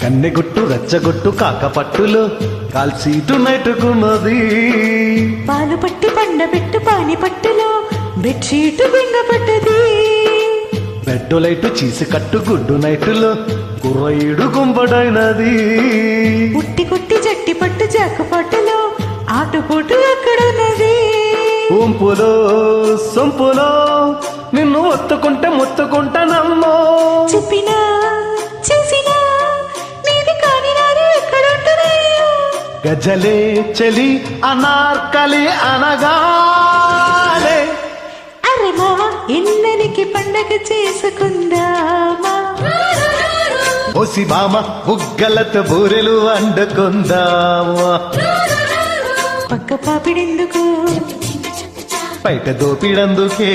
కన్నెగుట్టు రెచ్చగొట్టు కాకపట్టులో కాల్సీటు నెట్టుకున్నది పాలు పట్టి పండబెట్టు పాని పట్టులో బెడ్షీట్ బింగ పట్టది బెడ్డు లైటు చీసి కట్టు గుడ్డు నైటులో కుర్రయిడు గుంపడైనది ఉట్టి కొట్టి జట్టి పట్టు జాకు పట్టులో ఆటుపోటు ఎక్కడున్నది. ఉంపులో సొంపులో నిన్ను ఒత్తుకుంటే ముత్తుకుంటానమ్మో గజలే చలి అనార్కలి అనగాలే. అరే మామ ఎన్ననికి పండగ చేసుకుందామా? ఓసి బామ బుగ్గలతో బూరెలు వండుకుందామా? పక్క పాపిడెందుకు? బయట దోపిడందుకే.